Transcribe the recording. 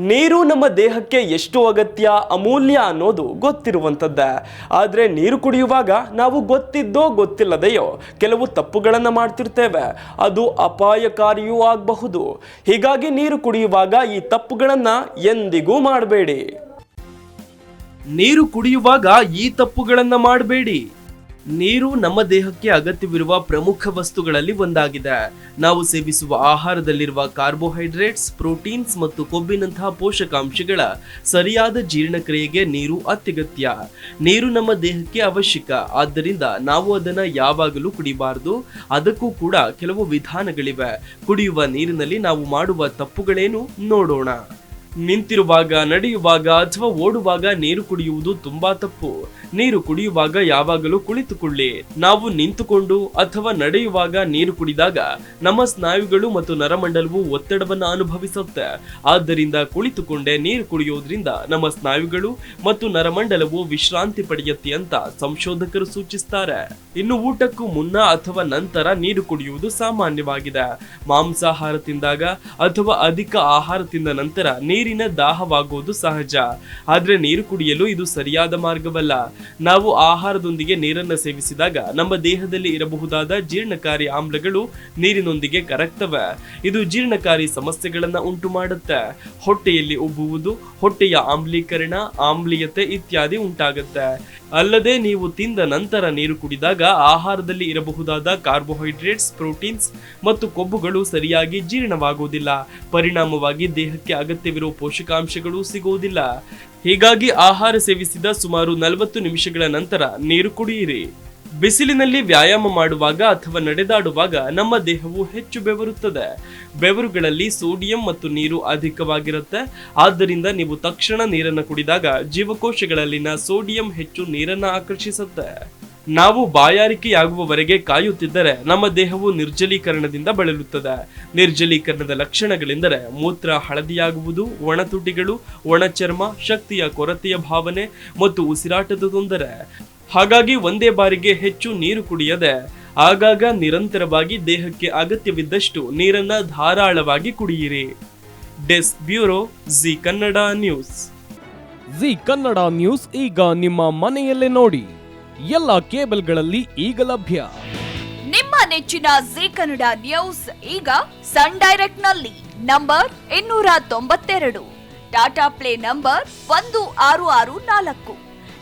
ನೀರು ನಮ್ಮ ದೇಹಕ್ಕೆ ಎಷ್ಟು ಅಗತ್ಯ ಅಮೂಲ್ಯ ಅನ್ನೋದು ಗೊತ್ತಿರುವಂಥದ್ದೇ. ಆದರೆ ನೀರು ಕುಡಿಯುವಾಗ ನಾವು ಗೊತ್ತಿದ್ದೋ ಗೊತ್ತಿಲ್ಲದೆಯೋ ಕೆಲವು ತಪ್ಪುಗಳನ್ನು ಮಾಡ್ತಿರ್ತೇವೆ. ಅದು ಅಪಾಯಕಾರಿಯೂ ಆಗಬಹುದು. ಹೀಗಾಗಿ ನೀರು ಕುಡಿಯುವಾಗ ಈ ತಪ್ಪುಗಳನ್ನು ಎಂದಿಗೂ ಮಾಡಬೇಡಿ. ನೀರು ಕುಡಿಯುವಾಗ ಈ ತಪ್ಪುಗಳನ್ನು ಮಾಡಬೇಡಿ. ನೀರು ನಮ್ಮ ದೇಹಕ್ಕೆ ಅಗತ್ಯವಿರುವ ಪ್ರಮುಖ ವಸ್ತುಗಳಲ್ಲಿ ಒಂದಾಗಿದೆ. ನಾವು ಸೇವಿಸುವ ಆಹಾರದಲ್ಲಿರುವ ಕಾರ್ಬೋಹೈಡ್ರೇಟ್ಸ್, ಪ್ರೋಟೀನ್ಸ್ ಮತ್ತು ಕೊಬ್ಬಿನಂತಹ ಪೋಷಕಾಂಶಗಳ ಸರಿಯಾದ ಜೀರ್ಣಕ್ರಿಯೆಗೆ ನೀರು ಅತ್ಯಗತ್ಯ. ನೀರು ನಮ್ಮ ದೇಹಕ್ಕೆ ಅವಶ್ಯಕ. ಆದ್ದರಿಂದ ನಾವು ಅದನ್ನು ಯಾವಾಗಲೂ ಕುಡಿಬಾರದು. ಅದಕ್ಕೂ ಕೂಡ ಕೆಲವು ವಿಧಾನಗಳಿವೆ. ಕುಡಿಯುವ ನೀರಿನಲ್ಲಿ ನಾವು ಮಾಡುವ ತಪ್ಪುಗಳೇನು? ನೋಡೋಣ. ನಿಂತಿರುವಾಗ, ನಡೆಯುವಾಗ ಅಥವಾ ಓಡುವಾಗ ನೀರು ಕುಡಿಯುವುದು ತುಂಬಾ ತಪ್ಪು. ನೀರು ಕುಡಿಯುವಾಗ ಯಾವಾಗಲೂ ಕುಳಿತುಕೊಳ್ಳಿ. ನಾವು ನಿಂತುಕೊಂಡು ಅಥವಾ ನಡೆಯುವಾಗ ನೀರು ಕುಡಿದಾಗ ನಮ್ಮ ಸ್ನಾಯುಗಳು ಮತ್ತು ನರಮಂಡಲವು ಒತ್ತಡವನ್ನು ಅನುಭವಿಸುತ್ತೆ. ಆದ್ದರಿಂದ ಕುಳಿತುಕೊಂಡೇ ನೀರು ಕುಡಿಯುವುದರಿಂದ ನಮ್ಮ ಸ್ನಾಯುಗಳು ಮತ್ತು ನರಮಂಡಲವು ವಿಶ್ರಾಂತಿ ಪಡೆಯುತ್ತೆ ಅಂತ ಸಂಶೋಧಕರು ಸೂಚಿಸುತ್ತಾರೆ ಇನ್ನು ಊಟಕ್ಕೂ ಮುನ್ನ ಅಥವಾ ನಂತರ ನೀರು ಕುಡಿಯುವುದು ಸಾಮಾನ್ಯವಾಗಿದೆ. ಮಾಂಸಾಹಾರ ತಿಂದಾಗ ಅಥವಾ ಅಧಿಕ ಆಹಾರ ತಿಂದ ನಂತರ ನೀರಿನ ದಾಹವಾಗುವುದು ಸಹಜ. ಆದ್ರೆ ನೀರು ಕುಡಿಯಲು ಇದು ಸರಿಯಾದ ಮಾರ್ಗವಲ್ಲ. ನಾವು ಆಹಾರದೊಂದಿಗೆ ನೀರನ್ನು ಸೇವಿಸಿದಾಗ ನಮ್ಮ ದೇಹದಲ್ಲಿ ಇರಬಹುದಾದ ಜೀರ್ಣಕಾರಿ ಆಮ್ಲಗಳು ನೀರಿನೊಂದಿಗೆ ಕರಗ್ತವೆ. ಇದು ಜೀರ್ಣಕಾರಿ ಸಮಸ್ಯೆಗಳನ್ನ ಉಂಟು ಮಾಡುತ್ತೆ ಹೊಟ್ಟೆಯಲ್ಲಿ ಉಬ್ಬುವುದು, ಹೊಟ್ಟೆಯ ಆಮ್ಲೀಕರಣ, ಆಮ್ಲೀಯತೆ ಇತ್ಯಾದಿ ಉಂಟಾಗುತ್ತೆ. ಅಲ್ಲದೆ ನೀವು ತಿಂದ ನಂತರ ನೀರು ಕುಡಿದಾಗ ಆಹಾರದಲ್ಲಿ ಇರಬಹುದಾದ ಕಾರ್ಬೋಹೈಡ್ರೇಟ್ಸ್, ಪ್ರೋಟೀನ್ಸ್ ಮತ್ತು ಕೊಬ್ಬುಗಳು ಸರಿಯಾಗಿ ಜೀರ್ಣವಾಗುವುದಿಲ್ಲ. ಪರಿಣಾಮವಾಗಿ ದೇಹಕ್ಕೆ ಅಗತ್ಯವಿರುವ ಪೋಷಕಾಂಶಗಳು ಸಿಗುವುದಿಲ್ಲ. ಹೀಗಾಗಿ ಆಹಾರ ಸೇವಿಸಿದ ಸುಮಾರು ನಲವತ್ತು ನಿಮಿಷಗಳ ನಂತರ ನೀರು ಕುಡಿಯಿರಿ. ಬಿಸಿಲಿನಲ್ಲಿ ವ್ಯಾಯಾಮ ಮಾಡುವಾಗ ಅಥವಾ ನಡೆದಾಡುವಾಗ ನಮ್ಮ ದೇಹವು ಹೆಚ್ಚು ಬೆವರುತ್ತದೆ. ಬೆವರುಗಳಲ್ಲಿ ಸೋಡಿಯಂ ಮತ್ತು ನೀರು ಅಧಿಕವಾಗಿರುತ್ತೆ. ಆದ್ದರಿಂದ ನೀವು ತಕ್ಷಣ ನೀರನ್ನು ಕುಡಿದಾಗ ಜೀವಕೋಶಗಳಲ್ಲಿನ ಸೋಡಿಯಂ ಹೆಚ್ಚು ನೀರನ್ನು ಆಕರ್ಷಿಸುತ್ತೆ. ನಾವು ಬಾಯಾರಿಕೆಯಾಗುವವರೆಗೆ ಕಾಯುತ್ತಿದ್ದರೆ ನಮ್ಮ ದೇಹವು ನಿರ್ಜಲೀಕರಣದಿಂದ ಬಳಲುತ್ತದೆ. ನಿರ್ಜಲೀಕರಣದ ಲಕ್ಷಣಗಳೆಂದರೆ ಮೂತ್ರ ಹಳದಿಯಾಗುವುದು, ಒಣತುಟಿಗಳು, ಒಣ ಚರ್ಮ, ಶಕ್ತಿಯ ಕೊರತೆಯ ಭಾವನೆ ಮತ್ತು ಉಸಿರಾಟದ ತೊಂದರೆ. ಹಾಗಾಗಿ ಒಂದೇ ಬಾರಿಗೆ ಹೆಚ್ಚು ನೀರು ಕುಡಿಯದೆ ಆಗಾಗ ನಿರಂತರವಾಗಿ ದೇಹಕ್ಕೆ ಅಗತ್ಯವಿದ್ದಷ್ಟು ನೀರನ್ನ ಧಾರಾಳವಾಗಿ ಕುಡಿಯಿರಿ. Desk bureau Zee Kannada news. Zee Kannada news ಈಗ ನಿಮ್ಮ ಮನೆಯಲ್ಲೇ ನೋಡಿ. ಎಲ್ಲ ಕೇಬಲ್ಗಳಲ್ಲಿ ಈಗ ಲಭ್ಯ. ನಿಮ್ಮ ನೆಚ್ಚಿನ ಜಿ ಕನ್ನಡ ನ್ಯೂಸ್ ಈಗ ಸನ್ ಡೈರೆಕ್ಟ್ನಲ್ಲಿ ನಂಬರ್ ಇನ್ನೂರ ತೊಂಬತ್ತೆರಡು. ಟಾಟಾ ಪ್ಲೇ ನಂಬರ್ ಒಂದು ಆರು ಆರು ನಾಲ್ಕು.